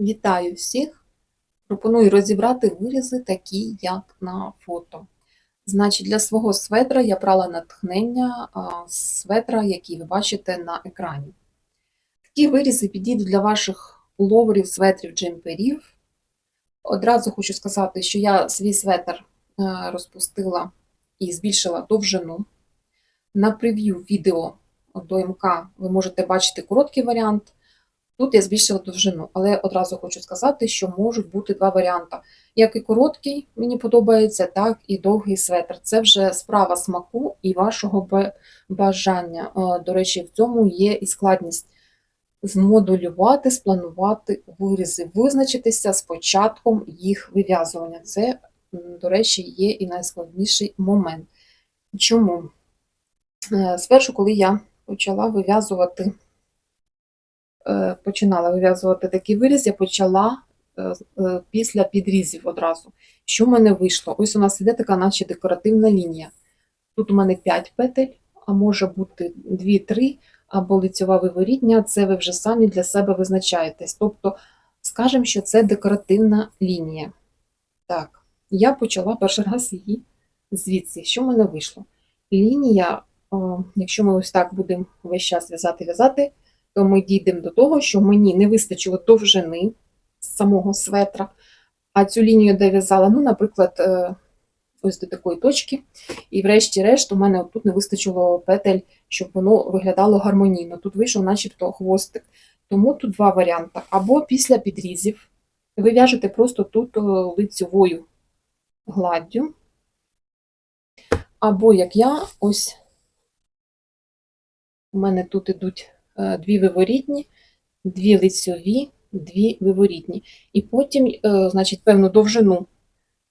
Вітаю всіх! Пропоную розібрати вирізи такі, як на фото. Значить, для свого светра я брала натхнення з светра, який ви бачите на екрані. Такі вирізи підійдуть для ваших пуловерів, светрів, джемперів. Одразу хочу сказати, що я свій светр е, розпустила і збільшила довжину. На прев'ю відео до МК ви можете бачити короткий варіант. Тут я збільшила довжину, але одразу хочу сказати, що можуть бути два варіанти. Як і короткий, мені подобається, так і довгий светр. Це вже справа смаку і вашого бажання. Е, До речі, в цьому є і складність змодулювати, спланувати вирізи, визначитися з початком їх вив'язування. Це, до речі, є і найскладніший момент. Чому? Е, Спершу, коли я почала вив'язувати починала вив'язувати такий виріз, я почала е, е, після підрізів одразу. Що в мене вийшло? Ось у нас іде така, наче декоративна лінія. Тут у мене 5 петель, а може бути 2-3, або лицьова виворітня, це ви вже самі для себе визначаєтесь. Тобто, скажемо, що це декоративна лінія. Так, я почала перший раз її звідси. Що в мене вийшло? Лінія, о, якщо ми ось так будемо весь час в'язати-в'язати, то ми дійдемо до того, що мені не вистачило довжини з самого светра, а цю лінію де в'язала, ну, наприклад, е, ось до такої точки, і врешті-решт у мене тут не вистачило петель, щоб воно виглядало гармонійно. Тут вийшов начебто хвостик. Тому тут два варіанти. Або після підрізів ви в'яжете просто тут е, лицьовою гладдю, або як я, ось у мене тут ідуть дві виворітні, дві лицьові, дві виворітні. І потім, е, значить, певну довжину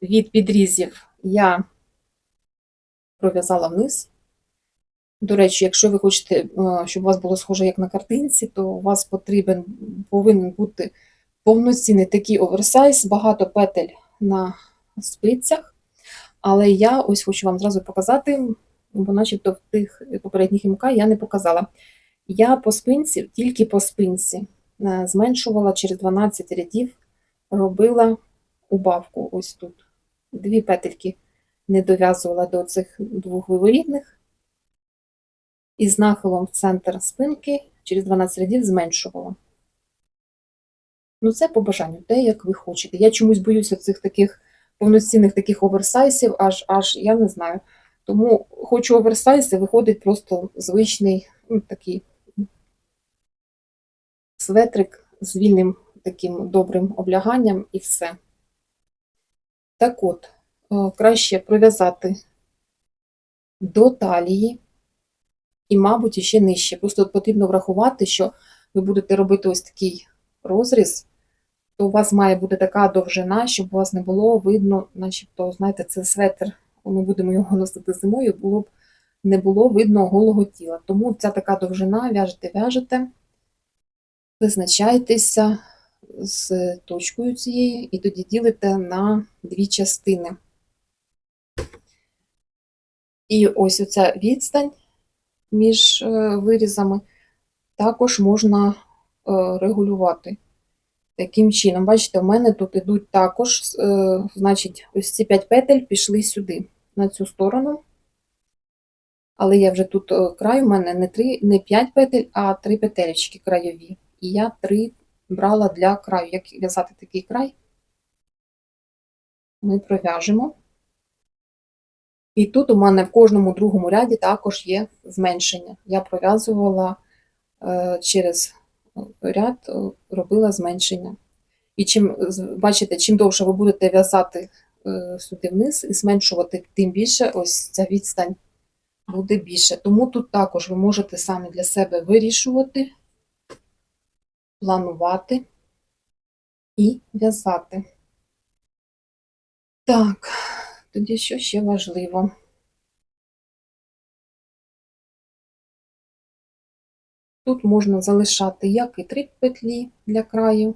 від підрізів я пров'язала вниз. До речі, якщо ви хочете, е, щоб у вас було схоже як на картинці, то у вас потрібен, повинен бути повноцінний такий оверсайз, багато петель на спицях. Але я ось хочу вам зразу показати, бо начебто в тих попередніх МК я не показала. Я по спинці, тільки по спинці, е, зменшувала через 12 рядів, робила убавку ось тут. Дві петельки не дов'язувала до цих двох виворітних. І з нахилом в центр спинки через 12 рядів зменшувала. Ну, це по бажанню, те, як ви хочете. Я чомусь боюся цих таких повноцінних таких оверсайзів, аж аж я не знаю. Тому хочу оверсайз, і виходить просто звичний ну, такий светрик з вільним таким добрим обляганням і все. Так от, е, краще пров'язати до талії і, мабуть, ще нижче. Просто потрібно врахувати, що ви будете робити ось такий розріз, то у вас має бути така довжина, щоб у вас не було видно, начебто, знаєте, це светр, ми будемо його носити зимою, було б не було видно голого тіла. Тому ця така довжина, в'яжете, в'яжете, визначайтеся з точкою цією, і тоді ділите на дві частини. І ось оця відстань між е, вирізами також можна е, регулювати. Таким чином, бачите, у мене тут ідуть також, е, значить, ось ці 5 петель пішли сюди, на цю сторону. Але я вже тут край, у мене не, 3, не 5 петель, а 3 петелечки краєві. І я 3 брала для краю. Як в'язати такий край, ми пров'яжемо. І тут у мене в кожному другому ряді також є зменшення. Я пров'язувала е, через ряд, е, робила зменшення. І чим, бачите, чим довше ви будете в'язати е, сюди вниз і зменшувати, тим більше ось ця відстань буде більше. Тому тут також ви можете самі для себе вирішувати, планувати і в'язати. Так, тоді що ще важливо? Тут можна залишати як і три петлі для краю,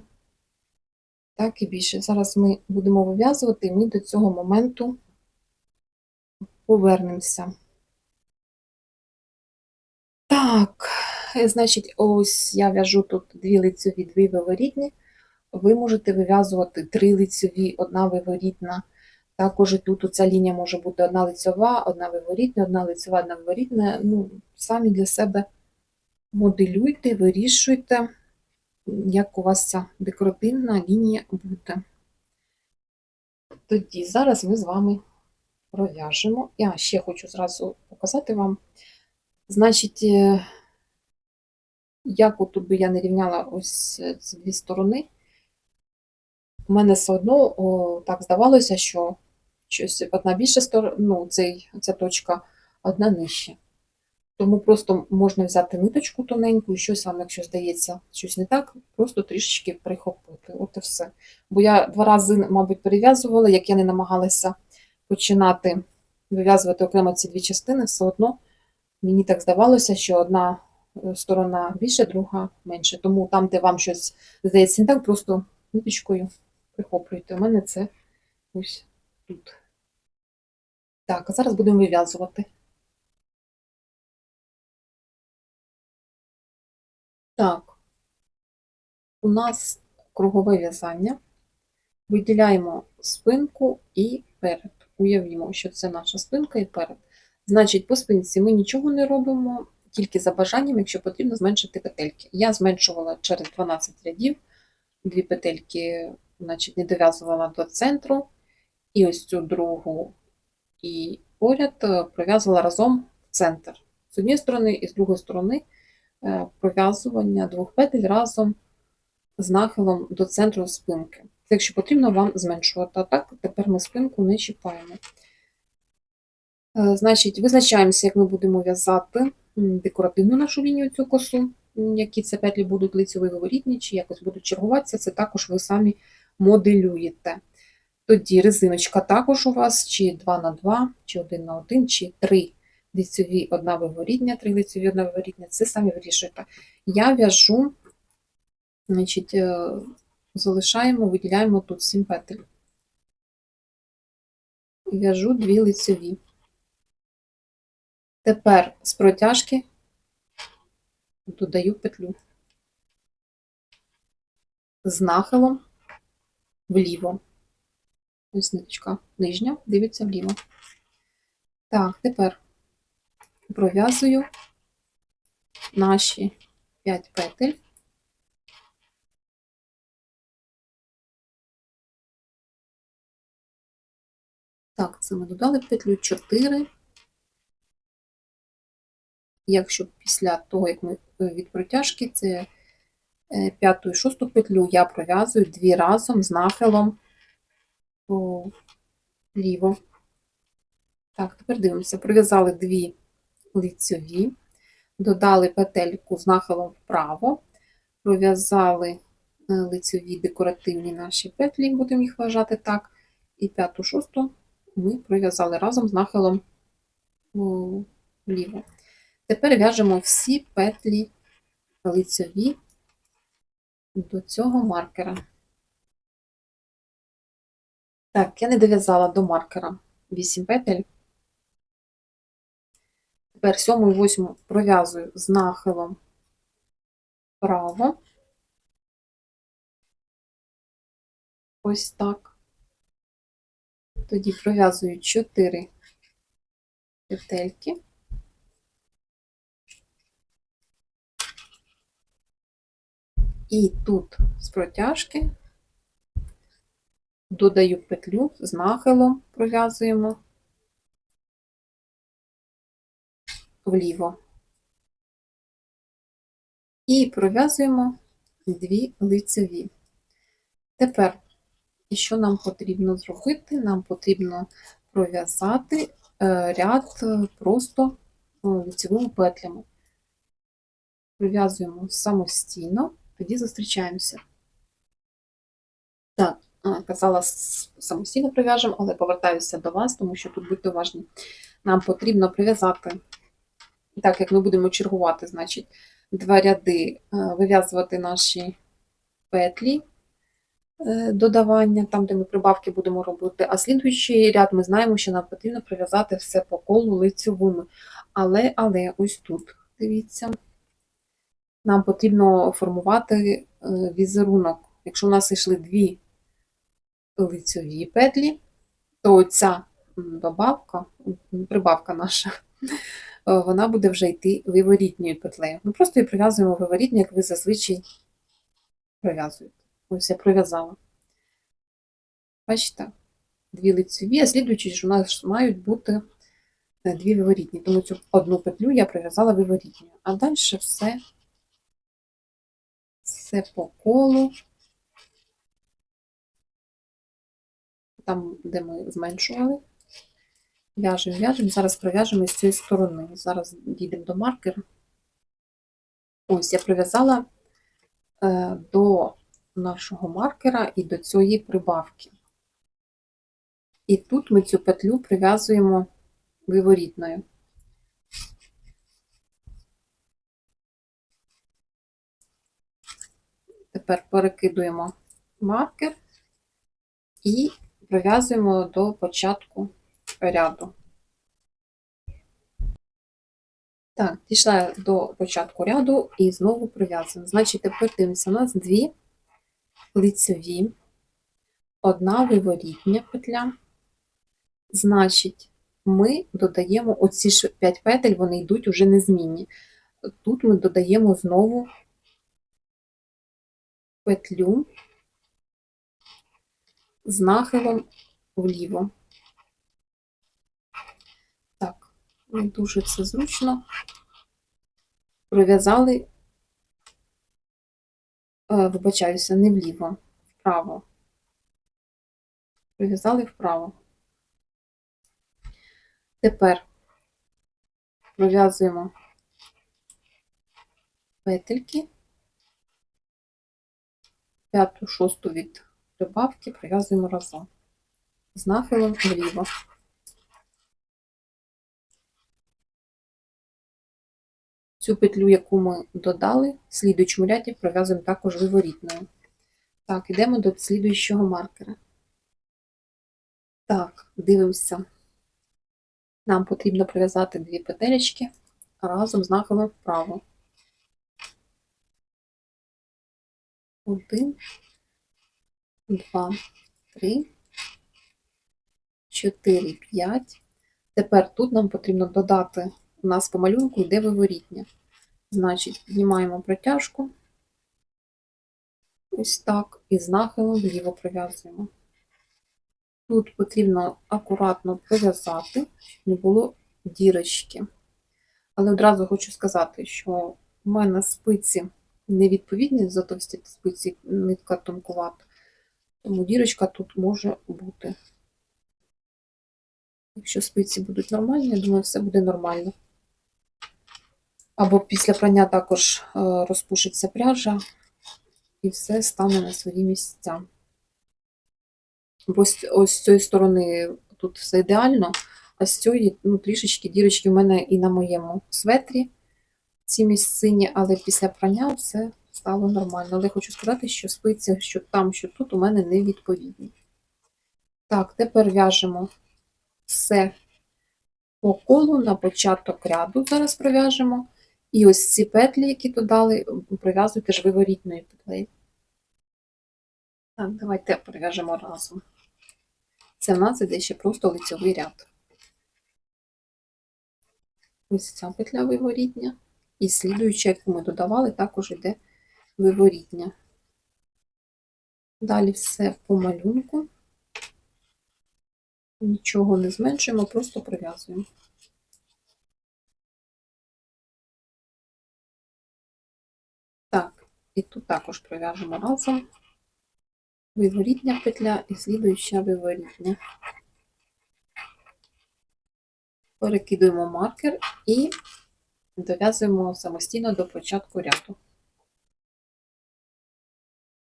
так і більше. Зараз ми будемо вив'язувати, і ми до цього моменту повернемося. Так, значить, ось я в'яжу тут дві лицеві, дві виворітні. ви можете вив'язувати три лицьові, одна виворітна. Також тут оця лінія може бути одна лицьова, одна виворітна, одна лицьова, одна виворітна. Ну, самі для себе моделюйте, вирішуйте, як у вас ця декоративна лінія буде. Тоді зараз ми з вами пров'яжемо. Я ще хочу зразу показати вам. Значить, як отут би я не рівняла ось е, ці дві сторони, у мене все одно о, так здавалося, що щось одна більша сторона, ну, цей, ця точка, одна нижче. Тому просто можна взяти ниточку тоненьку і щось вам, якщо здається, щось не так, просто трішечки прихопити. От і все. Бо я два рази, мабуть, перев'язувала, як я не намагалася починати вив'язувати окремо ці дві частини, все одно мені так здавалося, що одна сторона більше, друга менше. Тому там, де вам щось здається не так, просто ниточкою прихоплюйте. У мене це ось тут. Так, а зараз будемо вив'язувати. Так, у нас кругове в'язання. Виділяємо спинку і перед. Уявімо, що це наша спинка і перед. Значить, по спинці ми нічого не робимо, тільки за бажанням, якщо потрібно зменшити петельки. Я зменшувала через 12 рядів, дві петельки, значить, не дов'язувала до центру, і ось цю другу і поряд е, пров'язувала разом в центр. З однієї сторони і з другої сторони е, пров'язування двох петель разом з нахилом до центру спинки. Це якщо потрібно вам зменшувати. А так, тепер ми спинку не чіпаємо. Е, Значить, визначаємося, як ми будемо в'язати декоративну нашу лінію цю косу, які це петлі будуть лицеві виворітні, чи якось будуть чергуватися, це також ви самі моделюєте. Тоді резиночка також у вас, чи 2 на 2, чи 1 на 1, чи 3 лицеві, одна виворітня, 3 лицеві, одна виворітня, це самі вирішуєте. Я в'яжу, значить, е, залишаємо, виділяємо тут 7 петель. В'яжу 2 лицеві. Тепер з протяжки додаю петлю з нахилом вліво. Ось ниточка нижня, дивиться вліво. Так, тепер пров'язую наші 5 петель. Так, це ми додали петлю 4. Якщо після того, як ми е, від протяжки, це е, п'яту і шосту петлю я пров'язую дві разом з нахилом вліво. Так, тепер дивимося. Пров'язали дві лицьові, додали петельку з нахилом вправо, пров'язали е, лицьові декоративні наші петлі, будемо їх вважати так, і п'яту шосту ми пров'язали разом з нахилом вліво. Тепер в'яжемо всі петлі лицьові до цього маркера. Так, я не дов'язала до маркера 8 петель. Тепер 7 і 8 пров'язую з нахилом вправо. Ось так. Тоді пров'язую 4 петельки. І тут з протяжки додаю петлю з нахилом, пров'язуємо вліво. І пров'язуємо дві лицеві. Тепер, що нам потрібно зробити? Нам потрібно пров'язати е, ряд е, просто е, лицевими петлями. Пров'язуємо самостійно, тоді зустрічаємося. Так, казала, самостійно прив'яжемо, але повертаюся до вас, тому що тут будьте уважні. Нам потрібно прив'язати, так як ми будемо чергувати, значить, два ряди, е, вив'язувати наші петлі е, додавання, там, де ми прибавки будемо робити. А слідуючий ряд ми знаємо, що нам потрібно прив'язати все по колу лицьовими. Але, але ось тут, дивіться, нам потрібно формувати е, візерунок Якщо у нас йшли дві лицьові петлі, то ця добавка, прибавка наша, е, вона буде вже йти виворітньою петлею. Ми просто її прив'язуємо виворітньо, як ви зазвичай прив'язуєте. Ось я прив'язала. Бачите? Дві лицеві, а слідуючі ж у нас мають бути е, дві виворітні. Тому цю одну петлю я прив'язала виворітньою. А далі все, все по колу. Там, де ми зменшували. В'яжемо, в'яжемо. Зараз пров'яжемо з цієї сторони. Зараз дійдемо до маркера. Ось я прив'язала е, до нашого маркера і до цієї прибавки. І тут ми цю петлю прив'язуємо виворітною. Тепер перекидуємо маркер і прив'язуємо до початку ряду. Так, дійшла до початку ряду і знову прив'язуємо. Значить, тепер дивимося, у нас дві лицеві, одна виворітня петля. Значить, ми додаємо оці ж 5 петель, вони йдуть уже незмінні. Тут ми додаємо знову петлю з нахилом вліво. Так, не дуже це зручно. Пров'язали, е, вибачаюся, не вліво, вправо. Пров'язали вправо. Тепер пров'язуємо петельки, п'яту, шосту від прибавки пров'язуємо разом з нахилом вліво. Цю петлю, яку ми додали, в слідуючому ряді пров'язуємо також виворітною. Так, йдемо до слідуючого маркера. Так, дивимося. Нам потрібно прив'язати дві петелечки разом з нахилом вправо. Один, два, три, чотири, п'ять. Тепер тут нам потрібно додати, у нас по малюнку йде виворітня. Значить, піднімаємо протяжку. Ось так, і з нахилом вліво прив'язуємо. Тут потрібно акуратно пров'язати, щоб не було дірочки. Але одразу хочу сказати, що в мене спиці невідповідні, затовсті спиці нитка тонкувата, тому дірочка тут може бути. Якщо спиці будуть нормальні, я думаю, все буде нормально. Або після прання також е, розпушиться пряжа і все стане на свої місця. Бо ось з цієї сторони тут все ідеально, а з цієї ну, трішечки дірочки в мене і на моєму светрі ці місцині, але після прання все стало нормально. Але хочу сказати, що спиці, що там, що тут, у мене не відповідні. Так, тепер в'яжемо все по колу на початок ряду. Зараз пров'яжемо. І ось ці петлі, які додали, пров'язуйте ж виворітною петлею. Так, давайте пров'яжемо разом. Це в нас іде ще просто лицьовий ряд. Ось ця петля виворітня. І слідуюча, яку ми додавали, також йде виворітня. Далі все по малюнку. Нічого не зменшуємо, просто прив'язуємо. Так, і тут також пров'яжемо разом виворітня петля і слідуюча виворітня. Перекидуємо маркер і дов'язуємо самостійно до початку ряду.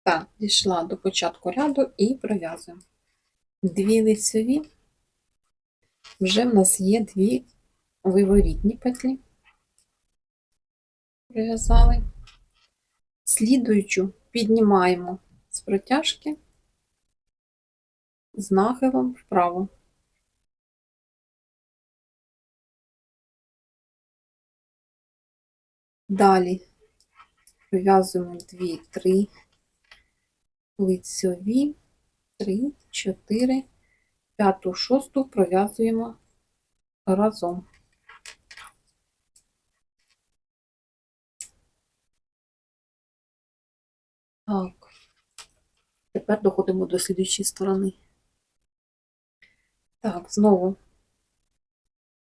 Так, дійшла до початку ряду і пров'язуємо. Дві лицеві, вже в нас є дві виворітні петлі. Прив'язали. Слідуючу піднімаємо з протяжки з нахилом вправо. Далі прив'язуємо 2, 3, лицьові, 3, 4, п'яту, шосту пров'язуємо разом. Так. Тепер доходимо до слідуючої сторони. Так, знову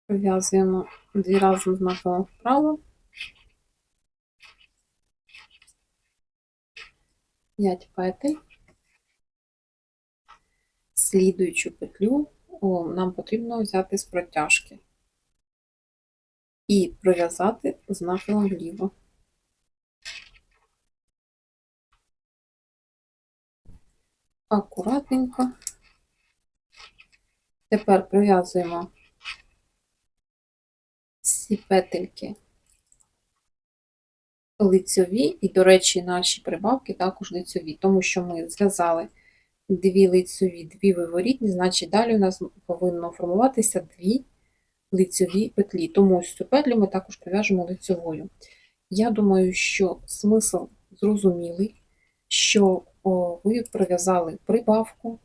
пров'язуємо дві рази знаково вправо. 5 петель. Слідуючу петлю нам потрібно взяти з протяжки і пров'язати з нахилом вліво. Акуратненько. Тепер пров'язуємо всі петельки лицьові, і, до речі, наші прибавки також лицьові, тому що ми зв'язали дві лицьові, дві виворітні, значить далі у нас повинно формуватися дві лицьові петлі. Тому ось цю петлю ми також прив'яжемо лицьовою. Я думаю, що смисл зрозумілий, що ви прив'язали прибавку,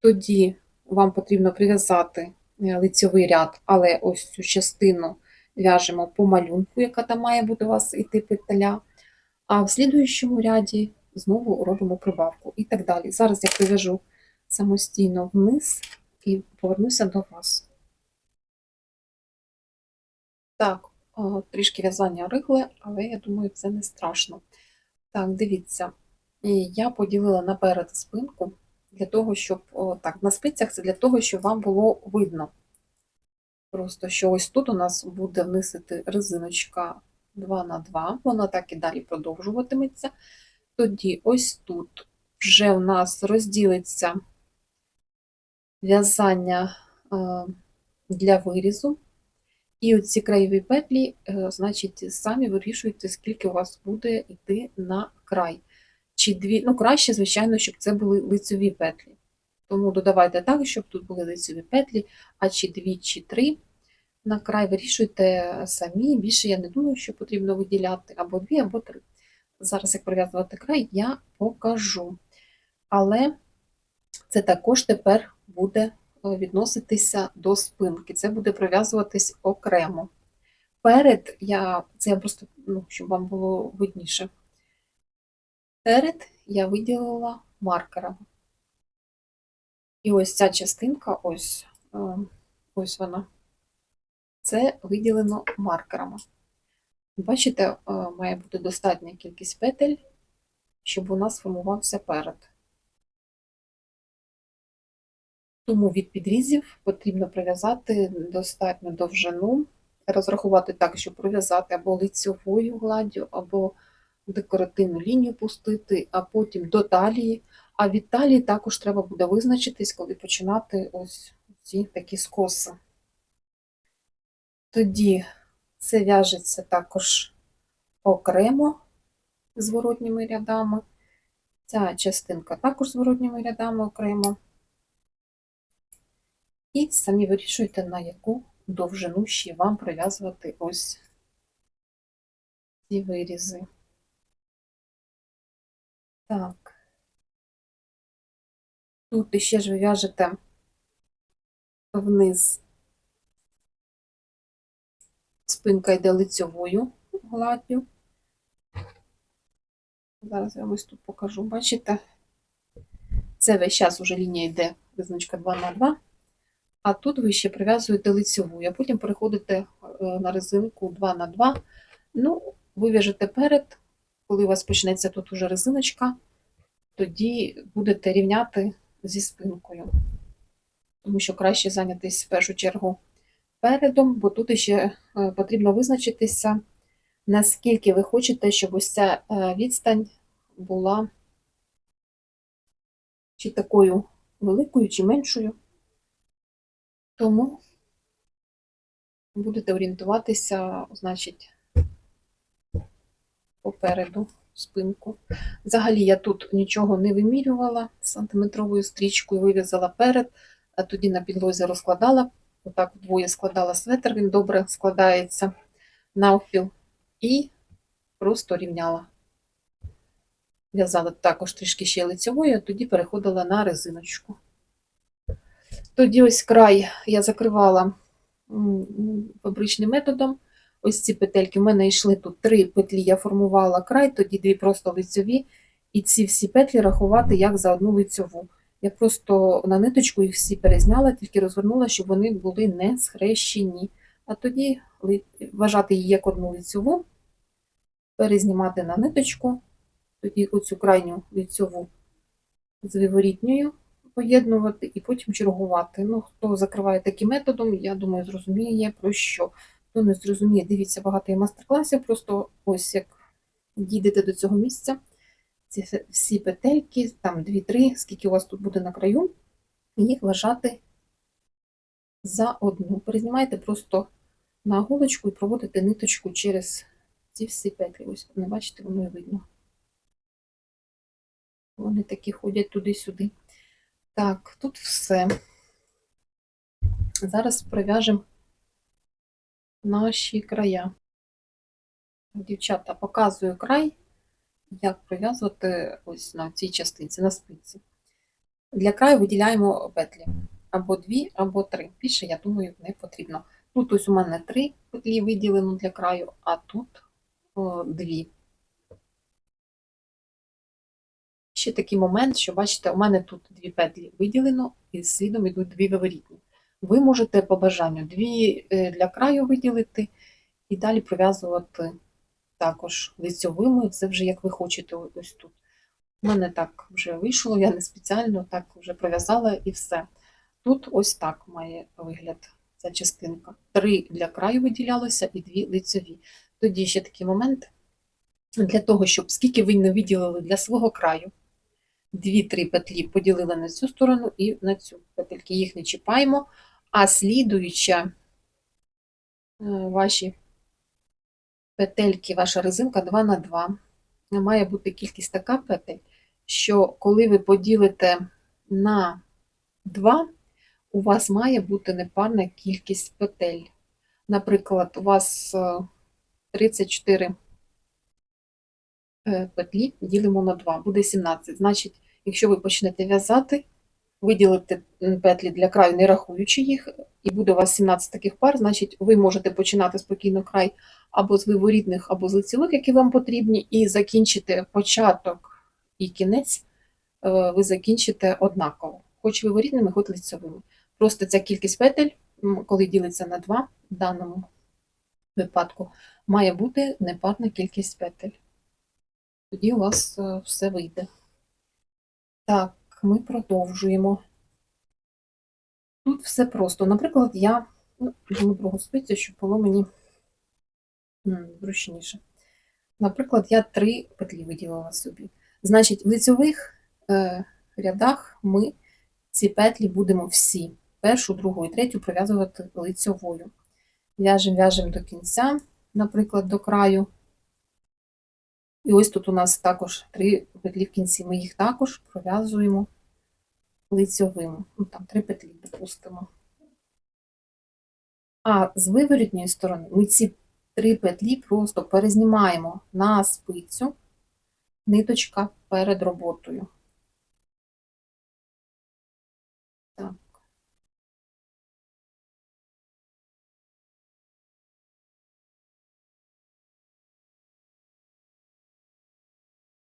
тоді вам потрібно прив'язати е, лицьовий ряд, але ось цю частину в'яжемо по малюнку, яка там має бути у вас іти петля. А в слідуючому ряді знову робимо прибавку і так далі. Зараз я прив'яжу самостійно вниз і повернуся до вас. Так, трішки в'язання рихле, але я думаю, це не страшно. Так, дивіться, я поділила наперед спинку для того, щоб так, на спицях це для того, щоб вам було видно. Просто що ось тут у нас буде внисити резиночка 2 на 2 вона так і далі продовжуватиметься. Тоді ось тут вже у нас розділиться в'язання е, для вирізу. І оці краєві петлі, е, значить, самі вирішуєте, скільки у вас буде йти на край. Чи дві, ну краще, звичайно, щоб це були лицеві петлі. Тому додавайте так, щоб тут були лицеві петлі, а чи дві, чи три. На край вирішуйте самі. Більше я не думаю, що потрібно виділяти або дві, або три. Зараз, як прив'язувати край, я покажу. Але це також тепер буде е, відноситися до спинки. Це буде прив'язуватись окремо. Перед я, це я просто, ну, щоб вам було видніше. Перед я виділила маркером. І ось ця частинка, ось, е, ось вона. Це виділено маркерами. Бачите, е, має бути достатня кількість петель, щоб у нас сформувався перед. Тому від підрізів потрібно прив'язати достатню довжину, розрахувати так, щоб прив'язати або лицьовою гладдю, або декоративну лінію пустити, а потім до талії. А від талії також треба буде визначитись, коли починати ось ці такі скоси. Тоді це в'яжеться також окремо зворотніми рядами. Ця частинка також зворотніми рядами окремо. І самі вирішуйте, на яку довжину ще вам прив'язувати ось ці вирізи. Так. Тут іще ж ви в'яжете вниз спинка йде лицьовою гладдю. Зараз я вам ось тут покажу. Бачите? Це весь час уже лінія йде визначка 2 на 2 а тут ви ще прив'язуєте лицьову, а потім переходите е, на резинку 2 на 2 Ну, ви в'яжете перед, коли у вас почнеться тут уже резиночка, тоді будете рівняти зі спинкою. Тому що краще зайнятися в першу чергу передом, бо тут ще е, потрібно визначитися, наскільки ви хочете, щоб ось ця е, відстань була чи такою великою, чи меншою. Тому будете орієнтуватися, значить, попереду спинку. Взагалі, я тут нічого не вимірювала сантиметровою стрічкою, вив'язала перед, а тоді на підлозі розкладала Отак вдвоє складала светр, він добре складається навпіл, і просто рівняла. в'язала також трішки ще лицьовою, а тоді переходила на резиночку. Тоді ось край я закривала фабричним методом. Ось ці петельки. У мене йшли тут три петлі, я формувала край, тоді дві просто лицьові, і ці всі петлі рахувати як за одну лицьову. Я просто на ниточку їх всі перезняла, тільки розвернула, щоб вони були не схрещені. А тоді вважати її як одну лицьову, перезнімати на ниточку, тоді оцю крайню лицьову з виворітньою поєднувати і потім чергувати. Ну, хто закриває таким методом, я думаю, зрозуміє про що. Хто не зрозуміє, дивіться багато мастер-класів, просто ось як дійдете до цього місця, ці всі петельки, там 2-3, скільки у вас тут буде на краю, їх вважати за одну. Перезнімайте просто на голочку і проводите ниточку через ці всі петлі. Ось, не бачите, воно і видно. Вони такі ходять туди-сюди. Так, тут все. Зараз прив'яжемо наші края. Дівчата, показую край, як прив'язувати ось на цій частинці, на спиці. Для краю виділяємо петлі. Або дві, або три. Більше, я думаю, не потрібно. Тут ось у мене три петлі виділено для краю, а тут о, дві. Ще такий момент, що бачите, у мене тут дві петлі виділено, і слідом йдуть дві виворітні. Ви можете по бажанню дві е, для краю виділити і далі пров'язувати також лицьовими, це вже як ви хочете ось тут. У мене так вже вийшло, я не спеціально так вже пров'язала і все. Тут ось так має вигляд ця частинка. Три для краю виділялося і дві лицьові. Тоді ще такий момент для того, щоб скільки ви не виділили для свого краю, дві-три петлі поділили на цю сторону і на цю. Петельки їх не чіпаємо, а слідуюча е, ваші петельки, ваша резинка 2 на 2. Має бути кількість така петель, що коли ви поділите на 2, у вас має бути непарна кількість петель. Наприклад, у вас е, 34 е, петлі ділимо на 2, буде 17. Значить, якщо ви почнете в'язати, виділите м, петлі для краю, не рахуючи їх, і буде у вас 17 таких пар, значить, ви можете починати спокійно край або з виворітних, або з лицевих, які вам потрібні, і закінчити початок і кінець е, ви закінчите однаково, хоч виворітними, хоч лицевими. Просто ця кількість петель, коли ділиться на 2, в даному випадку, має бути непарна кількість петель. Тоді у вас е, все вийде. Так, ми продовжуємо. Тут все просто. Наприклад, я візьму другу спицю, щоб було мені зручніше. Наприклад, я три петлі виділила собі. Значить, в лицьових е, рядах ми ці петлі будемо всі, першу, другу і третю пров'язувати лицьовою. В'яжемо, в'яжемо до кінця, наприклад, до краю. І ось тут у нас також три петлі в кінці. Ми їх також пров'язуємо лицьовим. Ну, там три петлі, допустимо. А з виворітньої сторони ми ці три петлі просто перезнімаємо на спицю, ниточка перед роботою.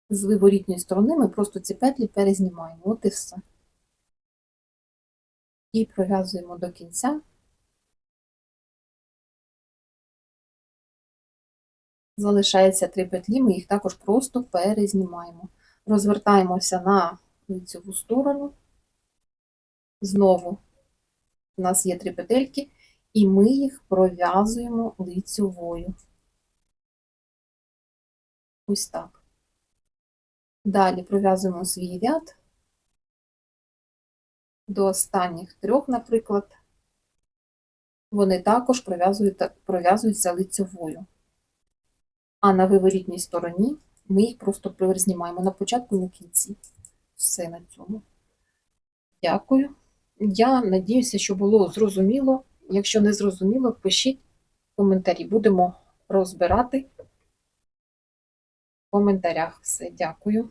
З виворітньої сторони ми просто ці петлі перезнімаємо. От і все. І пров'язуємо до кінця. Залишається три петлі, ми їх також просто перезнімаємо. Розвертаємося на лицеву сторону. Знову у нас є три петельки, і ми їх пров'язуємо лицьовою. Ось так. Далі пров'язуємо свій ряд до останніх трьох, наприклад. Вони також пров'язуються лицьовою. А на виворітній стороні ми їх просто признімаємо на початку і на кінці. Все на цьому. Дякую. Я надіюся, що було зрозуміло. Якщо не зрозуміло, пишіть коментарі. Будемо розбирати в коментарях. Все, дякую.